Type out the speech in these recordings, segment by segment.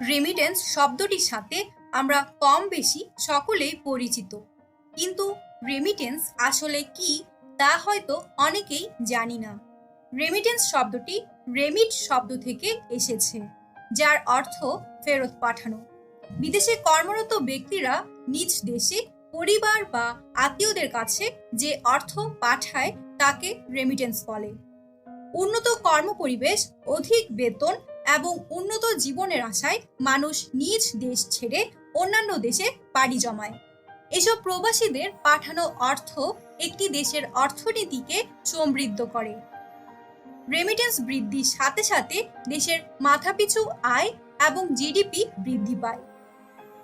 Remittance শব্দটির সাথে আমরা কম বেশি সকলেই পরিচিত। কিন্তু রেমিটেন্স আসলে কি তা হয়তো অনেকেই জানি না। রেমিটেন্স শব্দটি রেমিট শব্দ থেকে এসেছে, যার অর্থ ফেরত পাঠানো। বিদেশে কর্মরত ব্যক্তিরা নিজ দেশে পরিবার বা আত্মীয়দের কাছে যে অর্থ পাঠায় তাকে রেমিটেন্স বলে। উন্নত কর্মপরিবেশ, অধিক বেতন এবং উন্নত জীবনের আশায় মানুষ নিজ দেশ ছেড়ে অন্যান্য দেশে পাড়ি জমায়। এসব প্রবাসীদের পাঠানো অর্থ একটি দেশের অর্থনীতিকে সমৃদ্ধ করে। রেমিটেন্স বৃদ্ধির সাথে সাথে দেশের মাথাপিছু আয় এবং জিডিপি বৃদ্ধি পায়।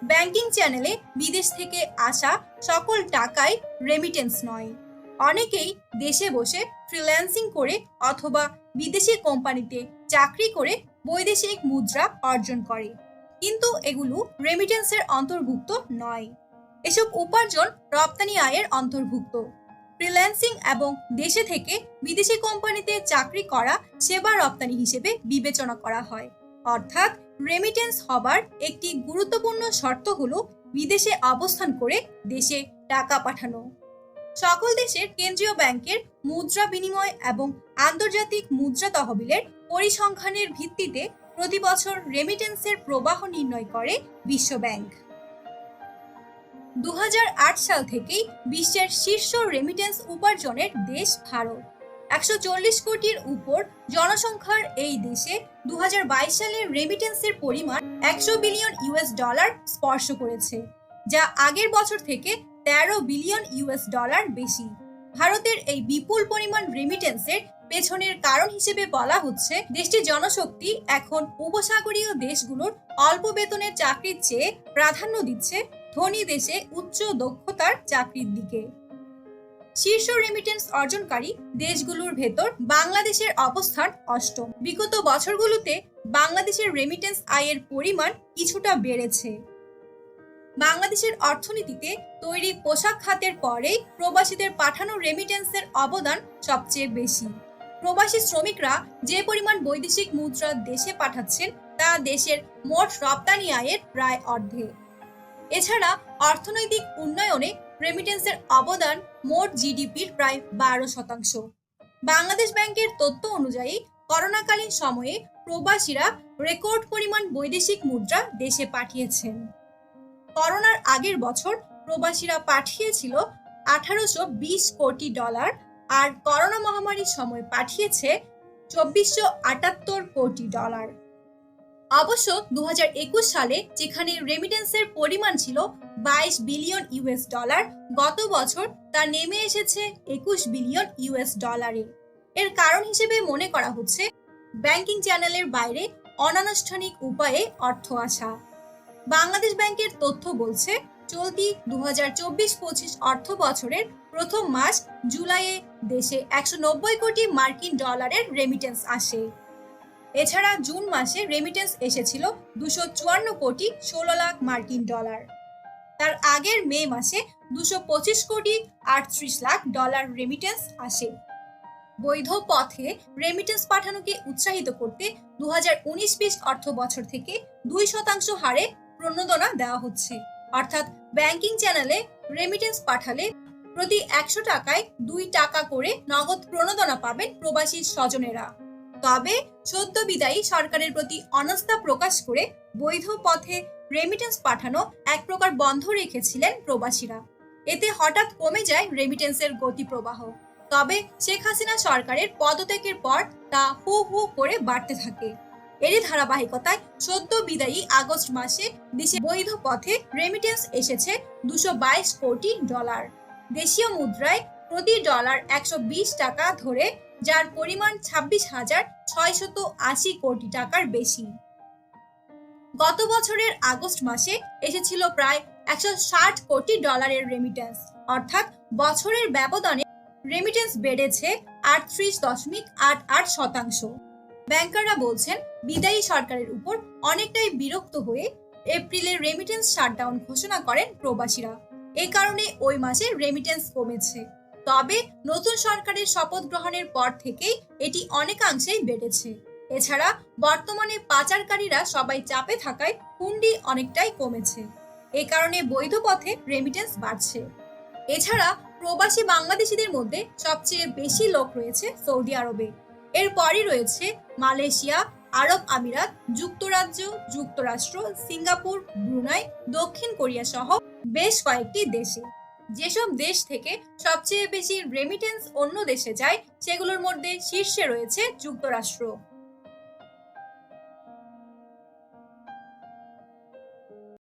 ব্যাংকিং চ্যানেলে বিদেশ থেকে আসা সকল টাকাই রেমিটেন্স নয়। অনেকেই দেশে বসে ফ্রিল্যান্সিং করে অথবা বিদেশি কোম্পানিতে চাকরি করে বৈদেশিক মুদ্রা অর্জন করে। কিন্তু এগুলো রেমিটেন্সের অন্তর্ভুক্ত নয়। এসব উপার্জন রপ্তানি আয়ের অন্তর্ভুক্ত। ফ্রিল্যান্সিং এবং দেশে থেকে বিদেশি কোম্পানিতে চাকরি করা সেবা রপ্তানি হিসেবে বিবেচনা করা হয়। অর্থাৎ রেমিটেন্স হবার একটি গুরুত্বপূর্ণ শর্ত হলো বিদেশে অবস্থান করে দেশে টাকা পাঠানো। সকল দেশের কেন্দ্রীয় ব্যাংকের মুদ্রা বিনিময় এবং আন্তর্জাতিক মুদ্রা তহবিলের পরিসংখ্যানের ভিত্তিতে প্রতি বছর রেমিটেন্সের প্রবাহ নির্ণয় করে বিশ্ব ব্যাংক দু সাল থেকেই বিশ্বের শীর্ষ রেমিটেন্স উপার্জনের দেশ ভারত। একশো চল্লিশ কোটির উপর জনসংখ্যার এই দেশে দু হাজার বাইশ সালের রেমিটেন্সের পরিমাণ একশো বিলিয়ন ইউএস ডলার স্পর্শ করেছে, যা আগের বছর থেকে তেরো বিলিয়ন ইউএস ডলার বেশি। ভারতের এই বিপুল পরিমাণ রেমিটেন্সের পেছনের কারণ হিসেবে বলা হচ্ছে, দেশটির জনশক্তি এখন উপসাগরীয় দেশগুলোর অল্প বেতনের চাকরির চেয়ে প্রাধান্য দিচ্ছে ধনী দেশে উচ্চ দক্ষতার চাকরির দিকে। শীর্ষ রেমিটেন্স অর্জনকারী দেশগুলোর ভেতর বাংলাদেশের অবস্থান অষ্টম। বিগত বছরগুলোতে বাংলাদেশের রেমিটেন্স আয়ের পরিমাণ কিছুটা বেড়েছে। বাংলাদেশের অর্থনীতিতে তৈরি পোশাক খাতের পরেই প্রবাসীদের পাঠানো রেমিটেন্সের অবদান সবচেয়ে বেশি। প্রবাসী শ্রমিকরা যে পরিমাণ বৈদেশিক মুদ্রা দেশে পাঠাচ্ছেন, তা দেশের মোট রপ্তানি আয়ের প্রায় অর্ধেক। এছাড়া অর্থনৈতিক উন্নয়নে রেমিটেন্সের অবদান মোট জিডিপির প্রায় বারো শতাংশ। বাংলাদেশ ব্যাংকের তথ্য অনুযায়ী, করোনাকালীন সময়ে প্রবাসীরা রেকর্ড পরিমাণ বৈদেশিক মুদ্রা দেশে পাঠিয়েছেন। করোনার আগের বছর প্রবাসীরা পাঠিয়েছিল আঠারোশো বিশ কোটি ডলার আর করোনা মহামারীর সময় পাঠিয়েছে চব্বিশশো আটাত্তর কোটি ডলার। অবশ্য দু হাজার একুশ সালে যেখানে রেমিটেন্সের পরিমাণ ছিল বাইশ বিলিয়ন ইউএস ডলার, গত বছর তা নেমে এসেছে একুশ বিলিয়ন ইউএস ডলারে। এর কারণ হিসেবে মনে করা হচ্ছে ব্যাংকিং চ্যানেলের বাইরে অনানুষ্ঠানিক উপায়ে অর্থ আসা। বাংলাদেশ ব্যাংকের তথ্য বলছে, চলতি দু হাজার চব্বিশ পঁচিশ অর্থ বছরের প্রথম মাস জুলাইয়ে দেশে একশো নব্বই কোটি মার্কিন ডলারের রেমিটেন্স আসে। এছাড়া জুন মাসে রেমিটেন্স এসেছিল দুশো চুয়ান্ন কোটি ষোলো লাখ মার্কিন ডলার। তার আগের মে মাসে দুশো পঁচিশ কোটি আটত্রিশ লাখ ডলার রেমিটেন্স আসে। বৈধ পথে রেমিটেন্স পাঠানোকে উৎসাহিত করতে দু হাজার উনিশ বিশ অর্থ বছর থেকে দুই শতাংশ হারে প্রণোদনা দেওয়া হচ্ছে। অর্থাৎ ব্যাংকিং চ্যানেলে রেমিটেন্স পাঠালে প্রতি একশো টাকায় দুই টাকা করে নগদ প্রণোদনা পাবেন প্রবাসী স্বজনেরা। তবে সদ্য বিদায়ী সরকারের প্রতি অনাস্থা প্রকাশ করে বৈধ পথে রেমিটেন্স পাঠানো এক প্রকার বন্ধ রেখেছিলেন প্রবাসীরা। এতে হঠাৎ কমে যায় রেমিটেন্সের গতি প্রবাহ তবে শেখ হাসিনা সরকারের পদত্যাগের পর তা হু হু করে বাড়তে থাকে। এরই ধারাবাহিকতায় সদ্য বিদায়ী আগস্ট মাসে দেশে বৈধ পথে রেমিটেন্স এসেছে দুশো কোটি ডলার। দেশীয় মুদ্রায় প্রতি ডলার একশো বিশ টাকা ধরে, যার পরিমাণ ছাব্বিশ হাজার ছয়শত আশি কোটি টাকার বেশি। গত বছরের আগস্ট মাসে এসেছিল প্রায় একশো ষাট কোটি ডলারের রেমিটেন্স অর্থাৎ বছরের ব্যবধানে রেমিটেন্স বেড়েছে আটত্রিশ দশমিক আট আট শতাংশ। ব্যাংকাররা বলছেন, বিদায়ী সরকারের উপর অনেকটাই বিরক্ত হয়ে এপ্রিলে রেমিটেন্স শাটডাউন ঘোষণা করেন প্রবাসীরা। এ কারণে ওই মাসে রেমিটেন্স কমেছে। তবে নতুন সরকারের শপথ গ্রহণের পর থেকেই এটি অনেকাংশেই বেড়েছে। এছাড়া বর্তমানে পাচারকারীরা সবাই চাপে থাকায় হুন্ডি অনেকটাই কমেছে। এ কারণে বৈধ পথে রেমিটেন্স বাড়ছে। এছাড়া প্রবাসী বাংলাদেশিদের মধ্যে সবচেয়ে বেশি লোক রয়েছে সৌদি আরবে। এরপরই রয়েছে মালয়েশিয়া, আরব আমিরাত, যুক্তরাজ্য, যুক্তরাষ্ট্র, সিঙ্গাপুর, ব্রুনাই, দক্ষিণ কোরিয়া সহ বেশ কয়েকটি দেশে। যেসব দেশ থেকে সবচেয়ে বেশি রেমিটেন্স অন্য দেশে যায়, সেগুলোর মধ্যে শীর্ষে রয়েছে যুক্তরাষ্ট্র।